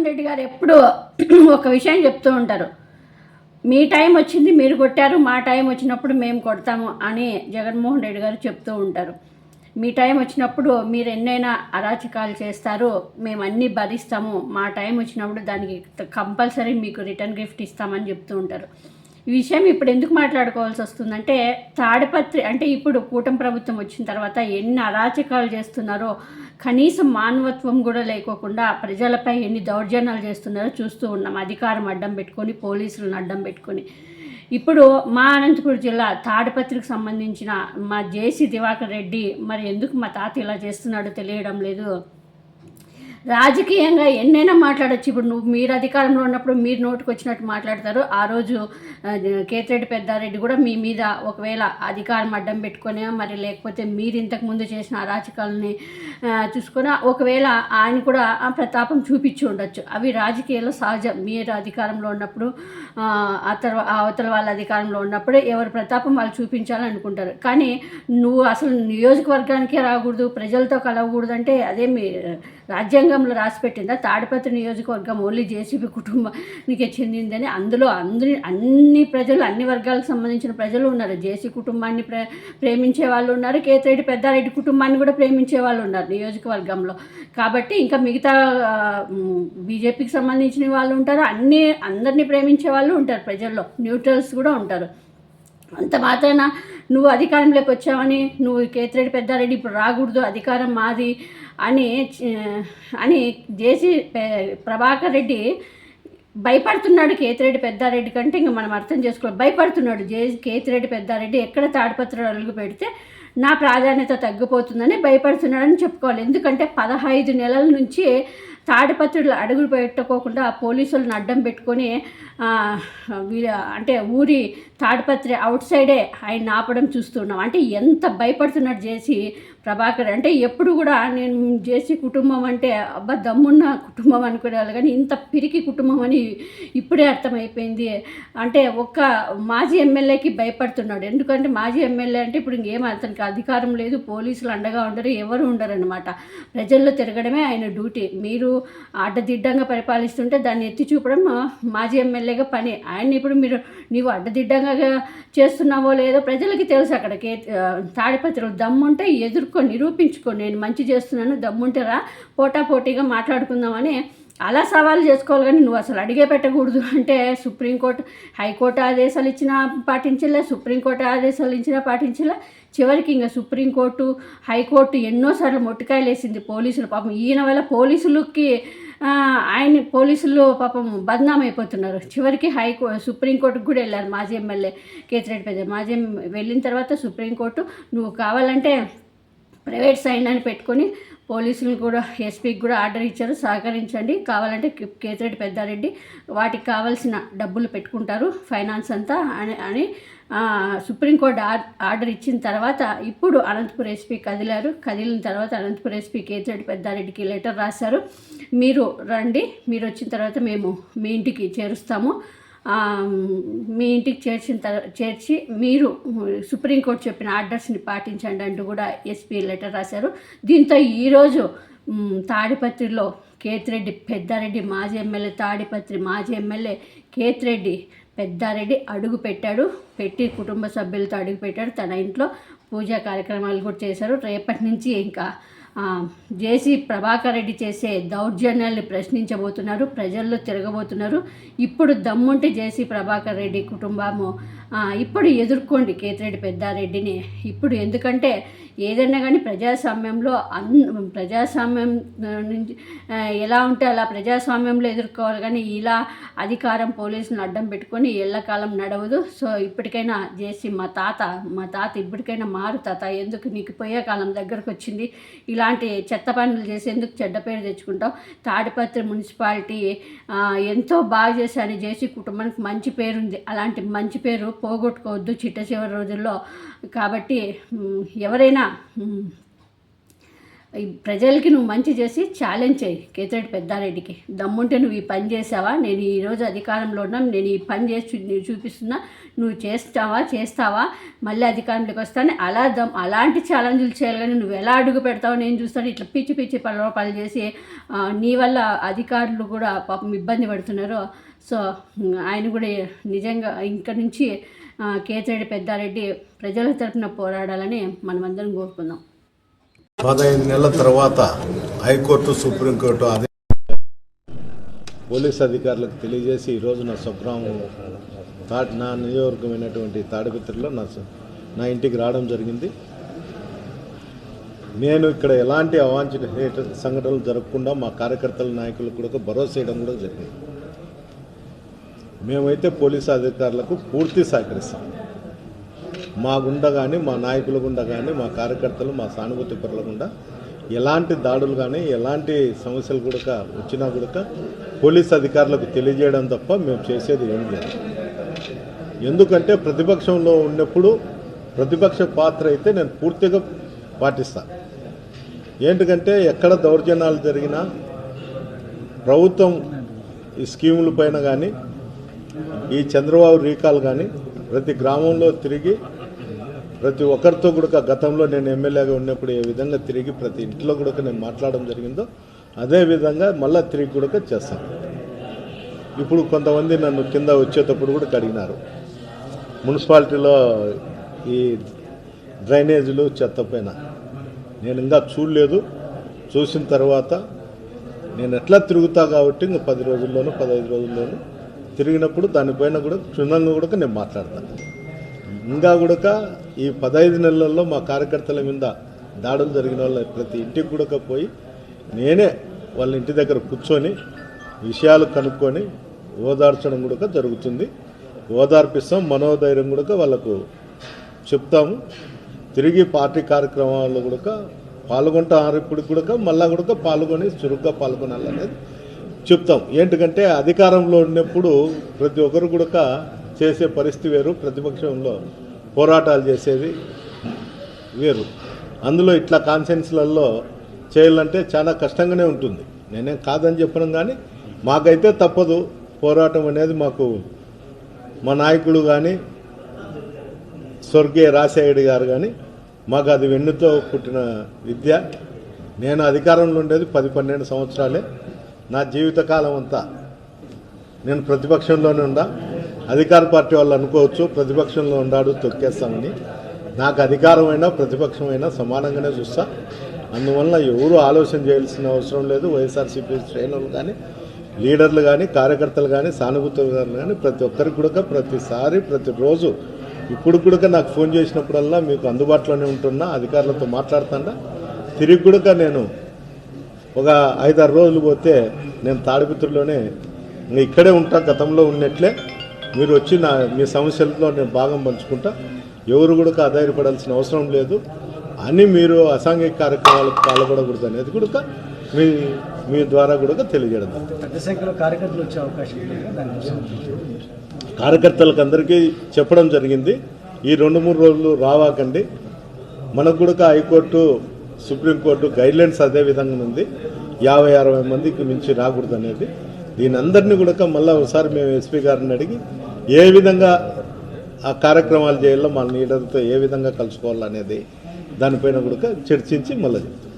జగన్మోహన్ రెడ్డి గారు ఎప్పుడు ఒక విషయం చెప్తూ ఉంటారు. మీ టైం వచ్చింది మీరు కొట్టారు మా టైం వచ్చినప్పుడు మేము కొడతాము అని జగన్మోహన్ రెడ్డి గారు చెప్తూ ఉంటారు. మీ టైం వచ్చినప్పుడు మీరు ఎన్నైనా అరాచకాలు చేస్తారు మేము అన్నీ భరిస్తాము మా టైం వచ్చినప్పుడు దానికి కంపల్సరీ మీకు రిటర్న్ గిఫ్ట్ ఇస్తామని చెప్తూ ఉంటారు. ఈ విషయం ఇప్పుడు ఎందుకు మాట్లాడుకోవాల్సి వస్తుందంటే తాడిపత్రి అంటే ఇప్పుడు కూటమి ప్రభుత్వం వచ్చిన తర్వాత ఎన్ని అరాచకాలు చేస్తున్నారో కనీసం మానవత్వం కూడా లేకోకుండా ప్రజలపై ఎన్ని దౌర్జన్యాలు చేస్తున్నారో చూస్తూ ఉన్నాం. అధికారం అడ్డం పెట్టుకొని పోలీసులను అడ్డం పెట్టుకొని. ఇప్పుడు మా అనంతపురం జిల్లా తాడిపత్రికి సంబంధించిన మా జేసీ దివాకర్ రెడ్డి మరి ఎందుకు మా తాత ఇలా చేస్తున్నాడో తెలియడం లేదు. రాజకీయంగా ఎన్నైనా మాట్లాడొచ్చు. ఇప్పుడు నువ్వు మీరు అధికారంలో ఉన్నప్పుడు మీరు నోటుకు వచ్చినట్టు మాట్లాడతారు. ఆ రోజు కేతిరెడ్డి పెద్దారెడ్డి కూడా మీ మీద ఒకవేళ అధికారం అడ్డం పెట్టుకొని మరి లేకపోతే మీరు ఇంతకు ముందు చేసిన అరాచకాలని ఆ, చూసుకొని ఒకవేళ ఆయన కూడా ఆ ప్రతాపం చూపించి ఉండొచ్చు. అవి రాజకీయాల్లో సహజం. మీరు అధికారంలో ఉన్నప్పుడు ఆ, తర్వా అవతల వాళ్ళ అధికారంలో ఉన్నప్పుడు ఎవరి ప్రతాపం వాళ్ళు చూపించాలనుకుంటారు. కానీ నువ్వు అసలు నియోజకవర్గానికే రాకూడదు ప్రజలతో కలవకూడదు అంటే అదే మీ రాజ్యాంగంలో రాసిపెట్టిందా తాడిపత్రి నియోజకవర్గం ఓన్లీ జేసీబీ కుటుంబానికే చెందిందని అందులో అందరి అన్ని ప్రజలు అన్ని వర్గాలకు సంబంధించిన ప్రజలు ఉన్నారు. జేసీ కుటుంబాన్ని ప్రే ప్రేమించే వాళ్ళు ఉన్నారు. కేతిరెడ్డి పెద్దారెడ్డి కుటుంబాన్ని కూడా ప్రేమించే వాళ్ళు ఉన్నారు నియోజకవర్గంలో. కాబట్టి ఇంకా మిగతా బీజేపీకి సంబంధించిన వాళ్ళు ఉంటారు. అన్ని అందరినీ ప్రేమించే వాళ్ళు ఉంటారు. ప్రజల్లో న్యూట్రల్స్ కూడా ఉంటారు. అంత మాత్రాన నువ్వు అధికారంలోకి వచ్చావని నువ్వు కేతిరెడ్డి పెద్దారెడ్డి ఇప్పుడు రాకూడదు అధికారం మాది అని అని జేసీ ప్రభాకర్ రెడ్డి భయపడుతున్నాడు కేతిరెడ్డి పెద్దారెడ్డి కంటే ఇంకా మనం అర్థం చేసుకోవాలి. భయపడుతున్నాడు జే కేతిరెడ్డి పెద్దారెడ్డి ఎక్కడ తాడిపత్రులు అలుగు పెడితే నా ప్రాధాన్యత తగ్గిపోతుందని భయపడుతున్నాడని చెప్పుకోవాలి. ఎందుకంటే పదహైదు నెలల నుంచి తాడిపత్రులు అడుగులు పెట్టుకోకుండా పోలీసులను అడ్డం పెట్టుకొని అంటే ఊరి తాడిపత్రి అవుట్ సైడే ఆయన ఆపడం చూస్తున్నాం. అంటే ఎంత భయపడుతున్నాడు చేసి ప్రభాకర్ అంటే ఎప్పుడు కూడా నేను జేసీ కుటుంబం అంటే అబ్బా దమ్మున్న కుటుంబం అనుకునేవాళ్ళు కానీ ఇంత పిరికి కుటుంబం అని ఇప్పుడే అర్థమైపోయింది. అంటే ఒక్క మాజీ ఎమ్మెల్యేకి భయపడుతున్నాడు. ఎందుకంటే మాజీ ఎమ్మెల్యే అంటే ఇప్పుడు ఇంకేం అతనికి అధికారం లేదు పోలీసులు అండగా ఉండరు ఎవరు ఉండరు అనమాట ప్రజల్లో తిరగడమే ఆయన డ్యూటీ. మీరు అడ్డదిడ్డంగా పరిపాలిస్తుంటే దాన్ని ఎత్తి చూపడం మాజీ ఎమ్మెల్యేగా పని. ఆయన ఇప్పుడు మీరు నీవు అడ్డదిడ్డంగా చేస్తున్నావో లేదో ప్రజలకి తెలుసు అక్కడ కే తాడిపత్రులు దమ్ముంటే ఎదుర్కో నిరూపించుకో నేను మంచి చేస్తున్నాను దమ్ముంటారా పోటా పోటీగా మాట్లాడుకుందామని అలా సవాల్ చేసుకోవాలి కానీ నువ్వు అసలు అడిగే పెట్టకూడదు. అంటే సుప్రీంకోర్టు హైకోర్టు ఆదేశాలు ఇచ్చినా పాటించలే సుప్రీంకోర్టు ఆదేశాలు ఇచ్చినా పాటించలే. చివరికి ఇంకా సుప్రీంకోర్టు హైకోర్టు ఎన్నోసార్లు మొట్టికాయలు వేసింది పోలీసులు. పాపం ఈయన వల్ల పోలీసులకి ఆయన పోలీసులు పాపం బదనాం అయిపోతున్నారు చివరికి హైకో సుప్రీంకోర్టుకు కూడా వెళ్ళారు మాజీ ఎమ్మెల్యే కేతిరెడ్డి పెద్ద. మాజీ వెళ్ళిన తర్వాత సుప్రీంకోర్టు నువ్వు కావాలంటే ప్రైవేట్ సైన్ అని పెట్టుకొని పోలీసులు కూడా ఎస్పీకి కూడా ఆర్డర్ ఇచ్చారు. సహకరించండి. కావాలంటే కేతిరెడ్డి పెద్దారెడ్డి వాటికి కావాల్సిన డబ్బులు పెట్టుకుంటారు ఫైనాన్స్ అంతా అని అని సుప్రీంకోర్టు ఆర్ ఆర్డర్ ఇచ్చిన తర్వాత ఇప్పుడు అనంతపురం ఎస్పీ కదిలారు. కదిలిన తర్వాత అనంతపురం ఎస్పీ కేతిరెడ్డి పెద్దారెడ్డికి లెటర్ రాశారు. మీరు రండి. మీరు వచ్చిన తర్వాత మేము మీ ఇంటికి చేరుస్తాము. మీ ఇంటికి చేర్చిన తర్వాత చేర్చి మీరు సుప్రీంకోర్టు చెప్పిన ఆర్డర్స్ని పాటించండి అంటూ కూడా ఎస్పీ లెటర్ రాశారు. దీంతో ఈరోజు తాడిపత్రిలో కేతిరెడ్డి పెద్దారెడ్డి మాజీ ఎమ్మెల్యే తాడిపత్రి మాజీ ఎమ్మెల్యే కేతిరెడ్డి పెద్దారెడ్డి అడుగు పెట్టాడు. పెట్టి కుటుంబ సభ్యులతో అడుగు పెట్టాడు. తన ఇంట్లో పూజా కార్యక్రమాలు కూడా చేశారు. రేపటి నుంచి ఇంకా జేసీ ప్రభాకర్ రెడ్డి చేసే దౌర్జన్యాల్ని ప్రశ్నించబోతున్నారు ప్రజల్లో తిరగబోతున్నారు. ఇప్పుడు దమ్ముంటే జేసీ ప్రభాకర్ రెడ్డి కుటుంబము. ఇప్పుడు ఎదుర్కోండి కేతిరెడ్డి పెద్దారెడ్డిని. ఇప్పుడు ఎందుకంటే ఏదైనా కానీ ప్రజాస్వామ్యంలో అన్ ప్రజాస్వామ్యం నుంచి ఎలా ఉంటే అలా ప్రజాస్వామ్యంలో ఎదుర్కోవాలి. కానీ ఇలా అధికారం పోలీసులను అడ్డం పెట్టుకొని ఎల్లకాలం నడవదు. సో ఇప్పటికైనా చేసి మా తాత మా తాత ఇప్పటికైనా మారు తాత. ఎందుకు? నీకు పోయే కాలం దగ్గరకు వచ్చింది ఇలాంటి చెత్త పనులు చేసేందుకు చెడ్డ పేరు తెచ్చుకుంటాం. తాడిపత్రి మున్సిపాలిటీ ఎంతో బాగా చేశాను జేసీ కుటుంబానికి మంచి పేరుంది. అలాంటి మంచి పేరు పోగొట్టుకోవద్దు చిట్ట చివరి రోజుల్లో. కాబట్టి ఎవరైనా ప్రజలకి నువ్వు మంచి చేసి ఛాలెంజ్ చేయి కేతిరెడ్డి పెద్దారెడ్డికి. దమ్ముంటే నువ్వు ఈ పని చేసావా? నేను ఈరోజు అధికారంలో ఉన్నాం నేను ఈ పని చేసి చూపిస్తున్నా నువ్వు చేస్తావా? చేస్తావా? మళ్ళీ అధికారంలోకి వస్తాను అలా దమ్ అలాంటి ఛాలెంజ్లు చేయాలి కానీ నువ్వు ఎలా అడుగు పెడతావు నేను చూస్తాను. ఇట్లా పిచ్చి పిచ్చి పనులు చేసి నీ వల్ల అధికారులు కూడా పాపం ఇబ్బంది పడుతున్నారు. సో ఆయన కూడా నిజంగా ఇంక నుంచి ఆ, కేతిరెడ్డి పెద్దారెడ్డి ప్రజల తరపున పోరాడాలని మనమందరం కోరుకుందాం. పదహైదు నెలల తర్వాత హైకోర్టు సుప్రీంకోర్టు అదే పోలీస్ అధికారులకు తెలియజేసి ఈరోజు నా స్వగ్రామం తా నా నియోజకమైనటువంటి తాడిపత్రిలో నా నా ఇంటికి రావడం జరిగింది. నేను ఇక్కడ ఎలాంటి అవాంఛిత సంఘటనలు జరగకుండా మా కార్యకర్తల నాయకులకు కూడా భరోసా చేయడం కూడా జరిగింది. మేమైతే పోలీసు అధికారులకు పూర్తి సహకరిస్తాం. మా గుండా కానీ మా నాయకుల గుండా కానీ మా కార్యకర్తలు మా సానుభూతి పరుల గుండా ఎలాంటి దాడులు కానీ ఎలాంటి సమస్యలు కూడా వచ్చినా కూడా పోలీస్ అధికారులకు తెలియజేయడం తప్ప మేము చేసేది ఏం లేదు. ఎందుకంటే ప్రతిపక్షంలో ఉన్నప్పుడు ప్రతిపక్ష పాత్ర అయితే నేను పూర్తిగా పాటిస్తాను ఏంటికంటే ఎక్కడ దౌర్జన్యాలు జరిగినా ప్రభుత్వం ఈ స్కీముల పైన కానీ ఈ చంద్రబాబు రీకాల్ కానీ ప్రతి గ్రామంలో తిరిగి ప్రతి ఒక్కరితో కూడా గతంలో నేను ఎమ్మెల్యేగా ఉన్నప్పుడు ఏ విధంగా తిరిగి ప్రతి ఇంట్లో కూడా నేను మాట్లాడడం జరిగిందో అదే విధంగా మళ్ళీ తిరిగి కూడా చేస్తాను. ఇప్పుడు కొంతమంది నన్ను కింద వచ్చేటప్పుడు కూడా అడిగినారు. మున్సిపాలిటీలో ఈ డ్రైనేజీలు చెత్త పైన నేను ఇంకా చూడలేదు. చూసిన తర్వాత నేను ఎట్లా తిరుగుతా కాబట్టి ఇంకా పది రోజుల్లోనూ పదహైదు రోజుల్లోనూ తిరిగినప్పుడు దానిపైన కూడా క్షుణ్ణంగా కూడా నేను మాట్లాడతాను ఇంకా కూడా ఈ పదహైదు నెలల్లో మా కార్యకర్తల మీద దాడులు జరిగిన వాళ్ళ ప్రతి ఇంటికి కూడా పోయి నేనే వాళ్ళ ఇంటి దగ్గర కూర్చొని విషయాలు కనుక్కొని ఓదార్చడం కూడా జరుగుతుంది. ఓదార్పిస్తాం మనోధైర్యం కూడా వాళ్ళకు చెప్తాము. తిరిగి పార్టీ కార్యక్రమాల్లో కూడా పాల్గొంటారు ఇప్పుడు కూడా మళ్ళా కూడా పాల్గొని చురుగ్గా పాల్గొనాలనేది చెప్తాం. ఏంటికంటే అధికారంలో ఉన్నప్పుడు ప్రతి ఒక్కరు కూడా చేసే పరిస్థితి వేరు ప్రతిపక్షంలో పోరాటాలు చేసేది వేరు. అందులో ఇట్లా కాన్సెన్స్లలో చేయాలంటే చాలా కష్టంగానే ఉంటుంది. నేనేం కాదని చెప్పడం కానీ మాకైతే తప్పదు. పోరాటం అనేది మాకు మా నాయకుడు కానీ స్వర్గీయ రాజశేఖర్ గారు కానీ మాకు అది వెన్నుతో పుట్టిన విద్య. నేను అధికారంలో ఉండేది పది పన్నెండు సంవత్సరాలే. నా జీవితకాలం అంతా నేను ప్రతిపక్షంలోనే ఉండా. అధికార పార్టీ వాళ్ళు అనుకోవచ్చు ప్రతిపక్షంలో ఉండాడు తొక్కేస్తామని. నాకు అధికారమైనా ప్రతిపక్షమైనా సమానంగానే చూస్తా. అందువల్ల ఎవరు ఆలోచన చేయాల్సిన అవసరం లేదు. వైఎస్ఆర్సీపీ శ్రేణులు కానీ లీడర్లు కానీ కార్యకర్తలు కానీ సానుభూతులు కానీ ప్రతి ఒక్కరికి కూడా ప్రతిసారి ప్రతిరోజు ఇప్పుడు కూడా నాకు ఫోన్ చేసినప్పుడల్లా మీకు అందుబాటులోనే ఉంటున్నా అధికారులతో మాట్లాడుతున్నా తిరిగి కూడా నేను ఒక ఐదారు రోజులు పోతే నేను తాడిపుత్రులోనే ఇక్కడే ఉంటా గతంలో ఉన్నట్లే. మీరు వచ్చి నా మీ సమస్యలతో నేను భాగం పంచుకుంటా. ఎవరు కూడా ఆధారపడాల్సిన అవసరం లేదు. అని మీరు అసాంఘిక కార్యక్రమాలకు పాల్పడకూడదు అనేది కూడా మీ మీ ద్వారా కూడా తెలియజేయడం జరుగుతుంది. పెద్ద సంఖ్యలో కార్యకర్తలు వచ్చే అవకాశం కార్యకర్తలకు అందరికీ చెప్పడం జరిగింది. ఈ రెండు మూడు రోజులు రావాకండి. మనకు కూడా హైకోర్టు సుప్రీంకోర్టు గైడ్లైన్స్ అదే విధంగా ఉంది. యాభై అరవై మందికి మించి రాకూడదు అనేది దీనందరినీ కూడా మళ్ళీ ఒకసారి మేము ఎస్పీ గారిని అడిగి ఏ విధంగా ఆ కార్యక్రమాలు చేయాలో మన లీడర్తో ఏ విధంగా కలుసుకోవాలనేది దానిపైన కూడా చర్చించి మళ్ళీ చెప్తాం.